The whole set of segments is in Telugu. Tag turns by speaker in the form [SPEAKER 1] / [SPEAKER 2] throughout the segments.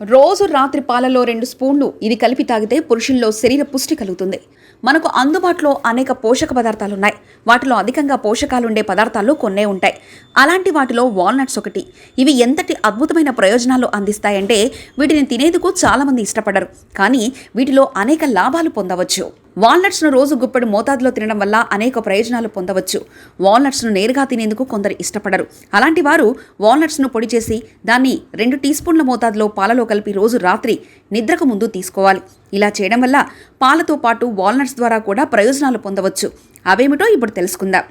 [SPEAKER 1] రోజు రాత్రి పాలలో రెండు స్పూన్లు ఇది కలిపి తాగితే పురుషుల్లో శరీర పుష్టి కలుగుతుంది. మనకు అందుబాటులో అనేక పోషక పదార్థాలు ఉన్నాయి వాటిలో అధికంగా పోషకాలుండే పదార్థాలు కొన్నే ఉంటాయి. అలాంటి వాటిలో వాల్నట్స్ ఒకటి. ఇవి ఎంతటి అద్భుతమైన ప్రయోజనాలు అందిస్తాయంటే వీటిని తినేందుకు చాలామంది ఇష్టపడరు. కానీ వీటిలో అనేక లాభాలు పొందవచ్చు. వాల్నట్స్ను రోజు గుప్పెడు మోతాదులో తినడం వల్ల అనేక ప్రయోజనాలు పొందవచ్చు. వాల్నట్స్ను నేరుగా తినేందుకు కొందరు ఇష్టపడరు. అలాంటి వారు వాల్నట్స్ను పొడి చేసి దాన్ని రెండు టీ స్పూన్ల మోతాదులో పాలలో కలిపి రోజు రాత్రి నిద్రకు ముందు తీసుకోవాలి. ఇలా చేయడం వల్ల పాలతో పాటు వాల్నట్స్ ద్వారా కూడా ప్రయోజనాలు పొందవచ్చు. అవేమిటో ఇప్పుడు తెలుసుకుందాం.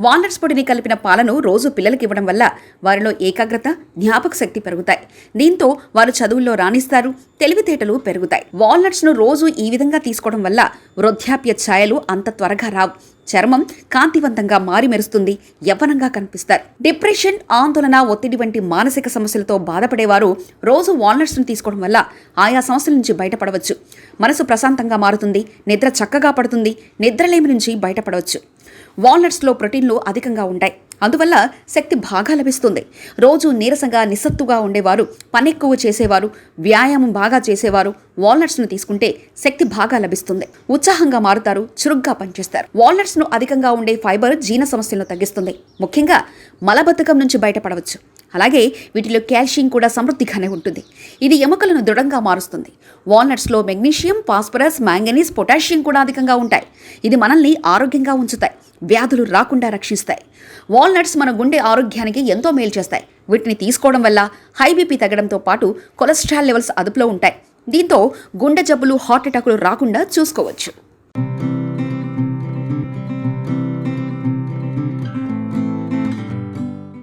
[SPEAKER 1] వాల్నట్స్ పొడిని కలిపిన పాలను రోజు పిల్లలకి ఇవ్వడం వల్ల వారిలో ఏకాగ్రత జ్ఞాపక శక్తి పెరుగుతాయి. దీంతో వారు చదువుల్లో రాణిస్తారు తెలివితేటలు పెరుగుతాయి. వాల్నట్స్ను రోజు ఈ విధంగా తీసుకోవడం వల్ల వృద్ధాప్య ఛాయలు అంత త్వరగా రావు. చర్మం కాంతివంతంగా మారి మెరుస్తుంది యవ్వనంగా కనిపిస్తారు. డిప్రెషన్ ఆందోళన ఒత్తిడి వంటి మానసిక సమస్యలతో బాధపడేవారు రోజు వాల్నట్స్ను తీసుకోవడం వల్ల ఆయా సమస్యల నుంచి బయటపడవచ్చు. మనసు ప్రశాంతంగా మారుతుంది నిద్ర చక్కగా పడుతుంది నిద్రలేమి నుంచి బయటపడవచ్చు. వాల్నట్స్లో ప్రోటీన్లు అధికంగా ఉంటాయి. అందువల్ల శక్తి బాగా లభిస్తుంది. రోజు నీరసంగా నిస్సత్తుగా ఉండేవారు పనెక్కువ చేసేవారు వ్యాయామం బాగా చేసేవారు వాల్నట్స్ను తీసుకుంటే శక్తి బాగా లభిస్తుంది. ఉత్సాహంగా మారుతారు చురుగ్గా పనిచేస్తారు. వాల్నట్స్ను అధికంగా ఉండే ఫైబర్ జీర్ణ సమస్యలను తగ్గిస్తుంది. ముఖ్యంగా మలబద్ధకం నుంచి బయటపడవచ్చు. అలాగే వీటిలో కాల్షియం కూడా సమృద్ధిగానే ఉంటుంది. ఇది ఎముకలను దృఢంగా మారుస్తుంది. వాల్నట్స్లో మెగ్నీషియం ఫాస్ఫరస్ మ్యాంగనీస్ పొటాషియం కూడా అధికంగా ఉంటాయి. ఇది మనల్ని ఆరోగ్యంగా ఉంచుతాయి. వ్యాధులు రాకుండా రక్షిస్తాయి. వాల్నట్స్ మన గుండె ఆరోగ్యానికి ఎంతో మేలు చేస్తాయి. వీటిని తీసుకోవడం వల్ల హై బీపీ తగ్గడంతో పాటు కొలెస్ట్రాల్ లెవెల్స్ అదుపులో ఉంటాయి. దీంతో గుండె జబ్బులు హార్ట్ అటాకులు రాకుండా చూసుకోవచ్చు.